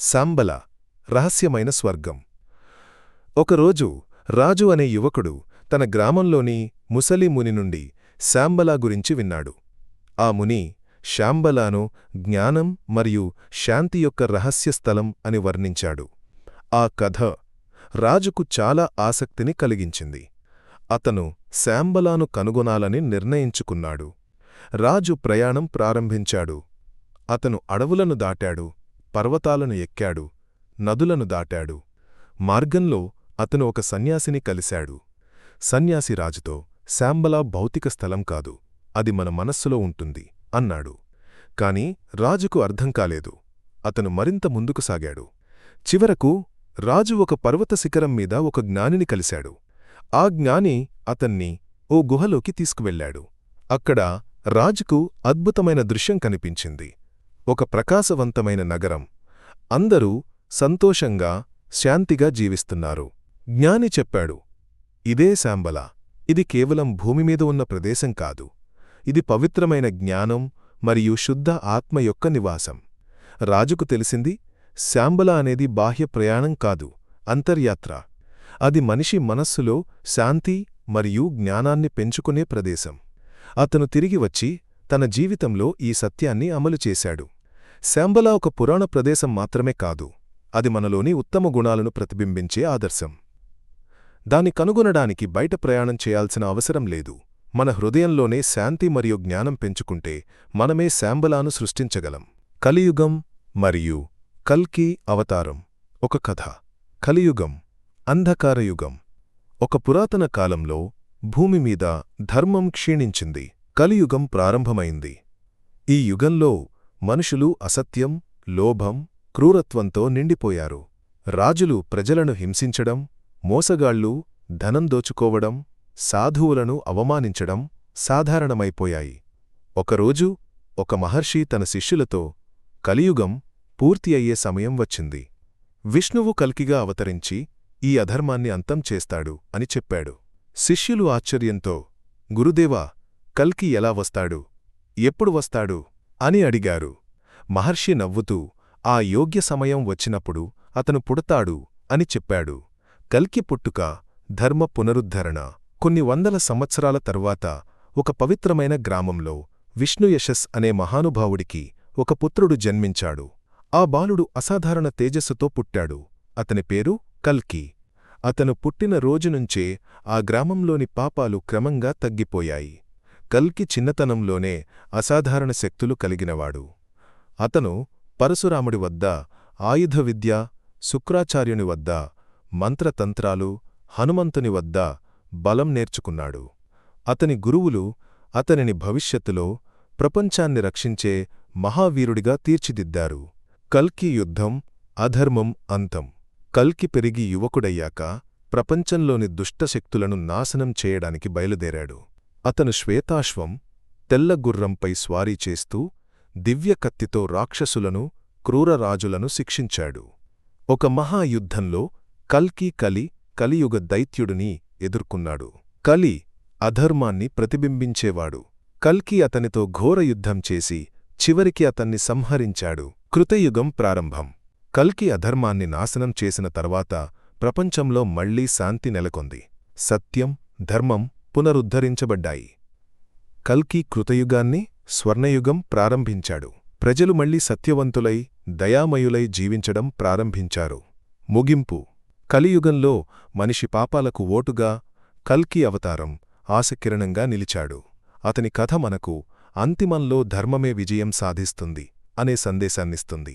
సాంబల రహస్యమైన స్వర్గం. ఒకరోజు రాజు అనే యువకుడు తన గ్రామంలోని ముసలి ముని నుండి శాంబలా గురించి విన్నాడు. ఆ ముని శాంబలాను జ్ఞానం మరియు శాంతి యొక్క రహస్య స్థలం అని వర్ణించాడు. ఆ కథ రాజుకు చాలా ఆసక్తిని కలిగించింది. అతను శాంబలాను కనుగొనాలని నిర్ణయించుకున్నాడు. రాజు ప్రయాణం ప్రారంభించాడు. అతను అడవులను దాటాడు. పర్వతాలను ఎక్కాడు నదులను దాటాడు. మార్గంలో అతను ఒక సన్యాసిని కలిశాడు. సన్యాసి రాజుతో శాంబలా భౌతిక స్థలం కాదు అది మన మనస్సులో ఉంటుంది అన్నాడు. కాని రాజుకు అర్థం కాలేదు. అతను మరింత ముందుకు సాగాడు. చివరకు రాజు ఒక పర్వత శిఖరం మీద ఒక జ్ఞానిని కలిశాడు. ఆ జ్ఞాని అతన్ని ఓ గుహలోకి తీసుకువెళ్ళాడు. అక్కడ రాజుకు అద్భుతమైన దృశ్యం కనిపించింది. ఒక ప్రకాశవంతమైన నగరం. అందరూ సంతోషంగా శాంతిగా జీవిస్తున్నారు. జ్ఞాని చెప్పాడు ఇదే శాంబల. ఇది కేవలం భూమిమీద ఉన్న ప్రదేశం కాదు. ఇది పవిత్రమైన జ్ఞానం మరియు శుద్ధ ఆత్మ యొక్క నివాసం. రాజుకు తెలిసింది శాంబల అనేది బాహ్య ప్రయాణం కాదు అంతర్యాత్ర. అది మనిషి మనస్సులో శాంతి మరియు జ్ఞానాన్ని పెంచుకునే ప్రదేశం. అతను తిరిగి వచ్చి తన జీవితంలో ఈ సత్యాన్ని అమలు చేశాడు. శాంబలా ఒక పురాణ ప్రదేశం మాత్రమే కాదు అది మనలోని ఉత్తమ గుణాలను ప్రతిబింబించే ఆదర్శం. దాన్ని కనుగొనడానికి బయట ప్రయాణం చేయాల్సిన అవసరం లేదు. మన హృదయంలోనే శాంతి మరియు జ్ఞానం పెంచుకుంటే మనమే శాంబలాను సృష్టించగలం. కలియుగం మరియు కల్కి అవతారం. ఒక కథ. కలియుగం అంధకారయుగం ఒక పురాతన కాలంలో భూమి మీద ధర్మం క్షీణించింది. కలియుగం ప్రారంభమైంది. ఈ యుగంలో మనుషులు అసత్యం లోభం క్రూరత్వంతో నిండిపోయారు. రాజులు ప్రజలను హింసించడం మోసగాళ్ళు ధనం దోచుకోవడం సాధువులను అవమానించడం సాధారణమైపోయాయి. ఒకరోజు ఒక మహర్షి తన శిష్యులతో కలియుగం పూర్తి అయ్యే సమయం వచ్చింది. విష్ణువు కల్కిగా అవతరించి ఈ అధర్మాన్ని అంతం చేస్తాడు అని చెప్పాడు. శిష్యులు ఆశ్చర్యంతో గురుదేవా కల్కి ఎలా వస్తాడు? ఎప్పుడు వస్తాడు? అని అడిగారు. మహర్షి నవ్వుతూ ఆ యోగ్య సమయం వచ్చినప్పుడు అతను పుడతాడు అని చెప్పాడు. కల్కి పుట్టుక ధర్మ పునరుద్ధరణ కొన్ని వందల సంవత్సరాల తరువాత ఒక పవిత్రమైన గ్రామంలో విష్ణుయశస్ అనే మహానుభావుడికి ఒక పుత్రుడు జన్మించాడు. ఆ బాలుడు అసాధారణ తేజస్సుతో పుట్టాడు. అతని పేరు కల్కి. అతను పుట్టిన రోజునుంచే ఆ గ్రామంలోని పాపాలు క్రమంగా తగ్గిపోయాయి. కల్కి చిన్నతనంలోనే అసాధారణ శక్తులు కలిగినవాడు. అతను పరశురాముడి వద్ద ఆయుధ విద్య శుక్రాచార్యుని వద్ద మంత్రతంత్రాలు హనుమంతుని వద్ద బలం నేర్చుకున్నాడు. అతని గురువులు అతనిని భవిష్యత్తులో ప్రపంచాన్ని రక్షించే మహావీరుడిగా తీర్చిదిద్దారు. కల్కి యుద్ధం అధర్మం అంతం. కల్కి పెరిగి యువకుడయ్యాక ప్రపంచంలోని దుష్టశక్తులను నాశనం చేయడానికి బయలుదేరాడు. అతను శ్వేతాశ్వం తెల్లగుర్రంపై స్వారీ చేస్తూ దివ్యకత్తితో రాక్షసులను క్రూరరాజులను శిక్షించాడు. ఒక మహాయుద్ధంలో కల్కి కలి కలియుగ దైత్యుడిని ఎదుర్కొన్నాడు. కలి అధర్మాన్ని ప్రతిబింబించేవాడు. కల్కి అతనితో ఘోర యుద్ధం చేసి చివరికి అతన్ని సంహరించాడు. కృతయుగం ప్రారంభం. కల్కి అధర్మాన్ని నాశనం చేసిన తర్వాత ప్రపంచంలో మళ్ళీ శాంతి నెలకొంది. సత్యం ధర్మం పునరుద్ధరించబడ్డాయి. కల్కి కృతయుగాన్ని స్వర్ణయుగం ప్రారంభించాడు. ప్రజలు మళ్ళీ సత్యవంతులై దయామయులై జీవించడం ప్రారంభించారు. ముగింపు. కలియుగంలో మనిషి పాపాలకు ఓటుగా కల్కి అవతారం ఆశకిరణంగా నిలిచాడు. అతని కథ మనకు అంతిమంలో ధర్మమే విజయం సాధిస్తుంది అనే సందేశాన్నిస్తుంది.